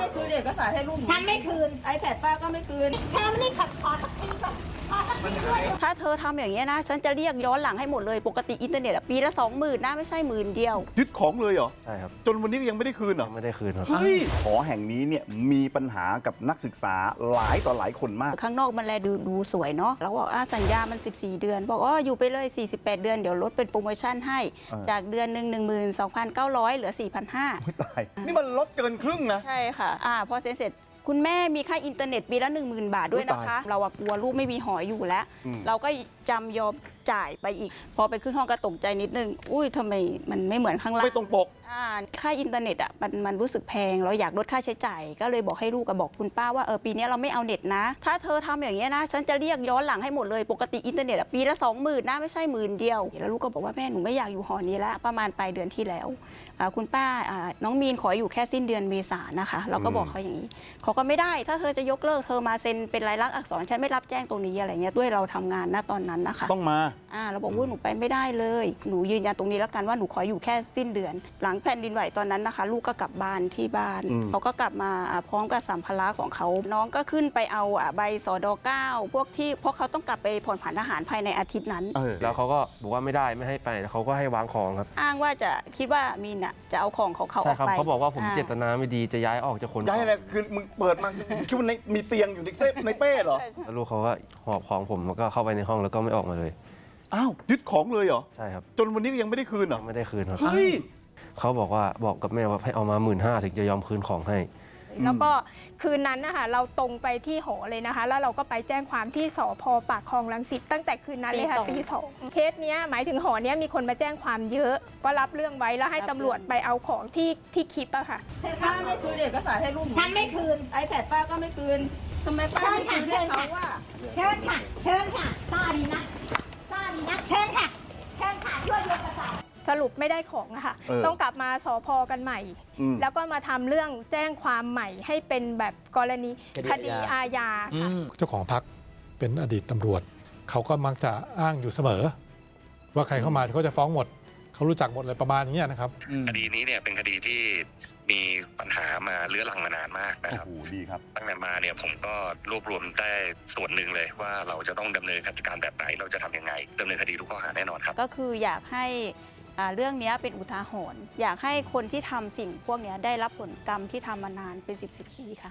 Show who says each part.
Speaker 1: ไม่คืนเอกสารให้ลูก
Speaker 2: ฉันไม่คืน
Speaker 1: ไอแพดป้าก็ไม่คืน
Speaker 2: ฉันไม่ได้ขัดขอสักทีก่อ
Speaker 3: ถ้าเธอทำอย่างนี้ยนะ ฉันจะเรียกย้อนหลังให้หมดเลย ปกติอินเทอร์เน็ตอะปีละสองหมื่นนะไม่ใช่หมื่นเดียว
Speaker 4: ยึดของเลยเหรอ
Speaker 5: ใช่ครับ
Speaker 4: จนวันนี้ก็ยังไม่ได้คืนเหรอ
Speaker 5: ยังไม่ได้คืนครับ
Speaker 4: เฮ้ยหอแห่งนี้เนี่ยมีปัญหากับนักศึกษาหลายต่อหลายคนมาก
Speaker 3: ข้างนอกมันแลดูดูสวยเนาะเราบอกอะสัญญามัน 14 เดือน บอกอ๋ออยู่ไปเลย 48 เดือนเดี๋ยวลดเป็นโปรโมชั่นให้
Speaker 4: อ่า
Speaker 3: จากเดือนหนึ่ง12,900เหลือ4,500
Speaker 4: ไม่ตายนี่มันลดเกินครึ่งนะ
Speaker 3: ใช่ค่ะอ่าพอเซ็นเสร็จ คุณแม่มีค่าอินเทอร์เน็ตปีละ10,000 บาทด้วยนะคะ เราอะกลัวลูกไม่มีหออยู่แล้ว
Speaker 4: อืม
Speaker 3: เราก็จำยอมจ่ายไปอีก พอไปขึ้นห้องก็ตกใจนิดนึง อุ้ยทำไมมันไม่เหมือนข้างล่าง
Speaker 4: ไม่ตรงปก
Speaker 3: อ่าค่าอินเทอร์เน็ตอะมันมันรู้สึกแพง เราอยากลดค่าใช้จ่าย ก็เลยบอกให้ลูกกับบอกคุณป้าว่าเออปีนี้เราไม่เอาเน็ตนะ ถ้าเธอทำอย่างนี้ยนะ ฉันจะเรียกย้อนหลังให้หมดเลยปกติอินเทอร์เน็ตอะปีละสองหมื่นนะไม่ใช่หมื่นเดียวแล้วลูกก็บอกว่าแม่หนูไม่อยากอยู่หอนี้แล้วประมาณปลายเดือนที่แล้วอ่าคุณป้าอ่าน้องมีนขออยู่แค่สิ้นเดือนเมษายนนะคะเราก็บอกเขาอย่างนี้เขาก็ไม่ได้ถ้าเธอจะยกเลิกเธอมาเซ็นเป็นลายลักษณ์อักษรฉันไม่รับแจ้งตรงนี้อะไรเงี้ยด้วยเราทำงานณตอนนั้นนะคะ
Speaker 4: ต้องมา
Speaker 3: อ่าเราบอกว่าหนูไปไม่ได้เลย หนูยืนยันตรงนี้แล้วกันว่าหนูขออยู่แค่สิ้นเดือน หลังแผ่นดินไหวตอนนั้นนะคะ ลูกก็กลับบ้านที่บ้าน
Speaker 4: อืม
Speaker 3: เขาก็กลับมาอ่าพร้อมกับสัมภาระของเขา น้องก็ขึ้นไปเอาอะใบสอดอเก้าพวกที่เพราะเขาต้องกลับไปผ่อนผันอาหารภายในอาทิตย์นั้น
Speaker 4: เออ
Speaker 5: แล้วเขาก็บอกว่าไม่ได้ไม่ให้ไปแล้วเขาก็ให้วางของครับ
Speaker 3: อ้างว่าจะคิดว่ามีนอะจะเอาของของเขาอ
Speaker 5: ใช่
Speaker 3: อก
Speaker 5: ครับ
Speaker 3: ไป
Speaker 5: เขาบอกว่าผม
Speaker 3: อ่
Speaker 5: เจตนาไม่ดีจะย้ายออกจากคน
Speaker 4: ย้ายอะไรคือมึงเปิดมาคิดว่าในมีเตียงอยู่ในเป้ในเป้เหรอ
Speaker 5: แล้วลูกเขาก็หอบของผมแล้วก็เข้าไปในห้องแล้วก็ไม่ออกมาเลย
Speaker 4: อ้าวยึดของเลยเหรอ
Speaker 5: ใช่ครับ
Speaker 4: จนวันนี้ก็ยังไม่ได้คืนเหรอ
Speaker 5: ยังไม่ได้คืนครับ
Speaker 4: เฮ้ย
Speaker 5: เขาบอกว่าบอกกับแม่ว่าให้เอามาหมื่นห้าถึงจะยอมคืนของให้
Speaker 6: แล้วก็คืนนั้นนะคะเราตรงไปที่หอเลยนะคะ แล้วเราก็ไปแจ้งความที่สพปากคลองลังสิตตั้งแต่คืนนั้นเลยค่ะ
Speaker 3: ตี
Speaker 6: ตี
Speaker 3: ส
Speaker 6: ส
Speaker 3: อ
Speaker 6: องงเคสเนี้ยหมายถึงหอเนี้ยมีคนมาแจ้งความเยอะ ก็รับเรื่องไว้แล้วให้
Speaker 3: รับ
Speaker 6: ตำรวจ
Speaker 3: เรื่อง
Speaker 6: ไปเอาของที่ที่คลิปอะค่ะ
Speaker 1: ป้าไม่คืนเอกสารให้ลูก
Speaker 2: ฉันไม่คืน
Speaker 1: ไอแพดป้าก็ไม่คืนทำไมป้าไม่คืนให้เขาว่า
Speaker 2: เชิญค่ะ เชิญค่ะซ่าดีนะซ่าดีนะ เชิญค่ะ เชิญค่ะช่วยยกกระเป๋า
Speaker 6: สรุปไม่ได้ของอะค่ะ
Speaker 4: เออ
Speaker 6: ต้องกลับมาสพกันใหม่
Speaker 4: อืม
Speaker 6: แล้วก็มาทำเรื่องแจ้งความใหม่ให้เป็นแบบกรณีคดีอาญา ค่ะ
Speaker 7: เจ้าของพักเป็นอดีตตำรวจ เขาก็มักจะอ้างอยู่เสมอ ว่าใครเข้ามาเขาจะฟ้องหมด เขารู้จักหมดเลยประมาณนี้นะครับ
Speaker 8: คดีนี้เนี่ยเป็นคดีที่มีปัญหามาเลื้อรังมานานมากนะ
Speaker 4: โอ้
Speaker 8: ครับ
Speaker 4: โหดีครับ
Speaker 8: ตั้งแต่มาเนี่ยผมก็รวบรวมได้ส่วนหนึ่งเลยว่าเราจะต้องดำเนินการแบบไหนเราจะทำยังไงดำเนินคดีทุกข้อหาแน่นอนครับ
Speaker 3: ก็คืออยากให้อ่า เรื่องนี้เป็นอุทาหรณ์อยากให้คนที่ทำสิ่งพวกนี้ได้รับผลกรรมที่ทำมานานเป็น 10 10ปีค่ะ